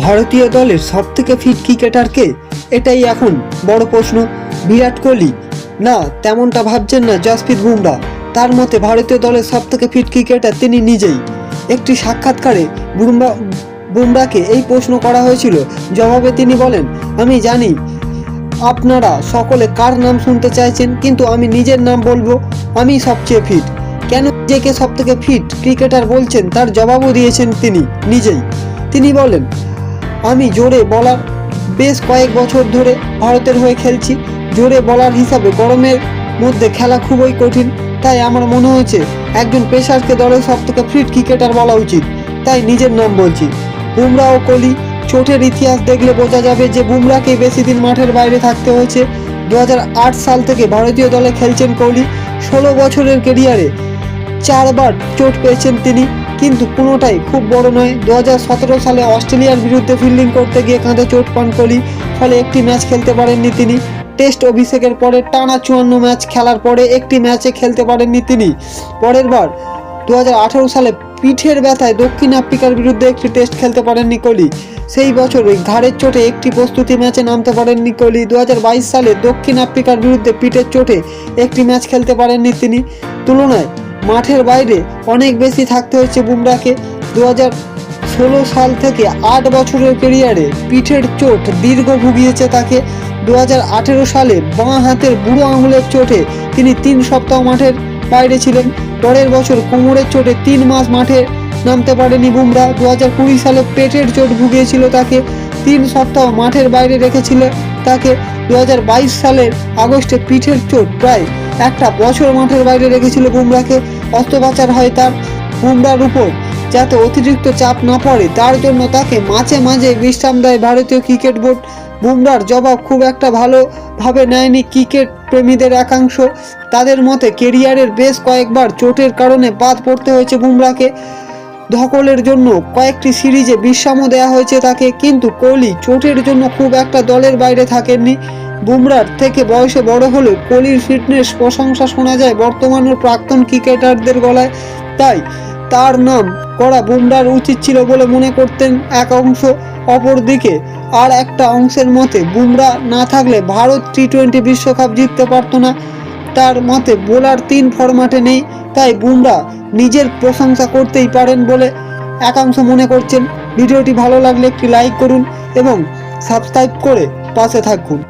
ভারতীয় দলের সব থেকে ফিট ক্রিকেটার কে এটাই এখন বড় প্রশ্ন। বিরাট কোহলি? না, তেমনটা ভাবছেন না জসপ্রীত বুমরা। তার মতে ভারতীয় দলের সব থেকে ফিট ক্রিকেটার তিনি নিজেই। একটি সাক্ষাৎকারে বুমরা, বুমরাকে এই প্রশ্ন করা হয়েছিল। জবাবে তিনি বলেন, আমি জানি আপনারা সকলে কার নাম শুনতে চাইছেন, কিন্তু আমি নিজের নাম বলব আমি সবচেয়ে ফিট কেন নিজেকে সব থেকে ফিট ক্রিকেটার বলছেন? তার জবাবও দিয়েছেন তিনি নিজেই। তিনি বলেন আমি জোরে বলার, বেশ কয়েক বছর ধরে ভারতের হয়ে খেলছি। জোরে বলার হিসাবে গরমের মধ্যে খেলা খুবই কঠিন, তাই আমার মনে হয়েছে একজন পেশারকে দলের সব থেকে ফিট ক্রিকেটার বলা উচিত, তাই নিজের নাম বলছি। বুমরা ও কোহলি চোটের ইতিহাস দেখলে বোঝা যাবে যে বুমরাকে বেশি দিন মাঠের বাইরে থাকতে হয়েছে। দু হাজার আট সাল থেকে ভারতীয় দলে খেলছেন কোহলি, ষোলো বছরের কেরিয়ারে চারবার চোট পেয়েছেন তিনি। কিন্তু কোনোটাই খুব বড় নয়। দু সালে অস্ট্রেলিয়ার বিরুদ্ধে ফিল্ডিং করতে গিয়ে কাঁধে চোট পান কোহলি, ফলে একটি ম্যাচ খেলতে পারেননি তিনি। টেস্ট অভিষেকের পরে টানা চুয়ান্ন ম্যাচ খেলার পরে একটি ম্যাচে খেলতে পারেননি তিনি। পরের বার দু হাজার আঠারো সালে পিঠের ব্যথায় দক্ষিণ আফ্রিকার বিরুদ্ধে একটি টেস্ট খেলতে পারেননি কোহলি। সেই বছর ওই ঘাড়ের চোটে একটি প্রস্তুতি ম্যাচে নামতে পারেননি কোহলি। দু সালে দক্ষিণ আফ্রিকার বিরুদ্ধে পিঠের চোটে একটি ম্যাচ খেলতে পারেননি তিনি। তুলনায় মাঠের বাইরে অনেক বেশি থাকতে হচ্ছে বুমরাকে। দু ষোলো সাল থেকে আট বছরের কেরিয়ারে পিঠের চোট দীর্ঘ ভুগিয়েছে তাকে। দু হাজার আঠেরো সালে বাঁ হাতের বুড়ো আঙুলের চোটে তিনি তিন সপ্তাহ মাঠের বাইরে ছিলেন। পরের বছর কোমরের চোটে তিন মাস মাঠে নামতে পারেনি বুমরা। দু কুড়ি সালে পেটের চোট ভুগিয়েছিল তাকে। তিন সপ্তাহ মাঠের বাইরে রেখেছিল তাকে। দু সালের আগস্টে পিঠের চোট প্রায় একটা বছর মাঠের বাইরে রেখেছিল বুমরাকে, অস্ত্রোপচার হয় তার বুমরার উপর, যাতে অতিরিক্ত চাপ না পড়ে। তার জন্য তাকে মাঝে মাঝে বিশ্রাম দেয় ভারতীয় ক্রিকেট বোর্ড। বুমরার জবাব খুব একটা ভালোভাবে নেয়নি ক্রিকেট প্রেমীদের একাংশ। তাদের মতে কেরিয়ারের বেশ কয়েকবার চোটের কারণে বাদ পড়তে হয়েছে বুমরাকে। ধকলের জন্য কয়েকটি সিরিজে বিশ্রামও দেওয়া হয়েছে তাকে, কিন্তু কোহলি চোটের জন্য খুব একটা দলের বাইরে থাকেননি। বুমরার থেকে বয়সে বড় হলেও কোহলির ফিটনেস প্রশংসা শোনা যায় বর্তমান ও প্রাক্তন ক্রিকেটারদের গলায়। তাই তার নাম করা বুমরার উচিত ছিল বলে মনে করতেন এক অংশ। অপরদিকে আর একটা অংশের মতে বুমরা না থাকলে ভারত টি টোয়েন্টি বিশ্বকাপ জিততে পারতো না। তার মতে বোলার তিন ফরম্যাটে নেই, তাই বুমরা নিজের প্রশংসা করতেই পারেন বলে একাংশ মনে করছেন। ভিডিওটি ভালো লাগলে একটি লাইক করুন এবং সাবস্ক্রাইব করে পাশে থাকুন।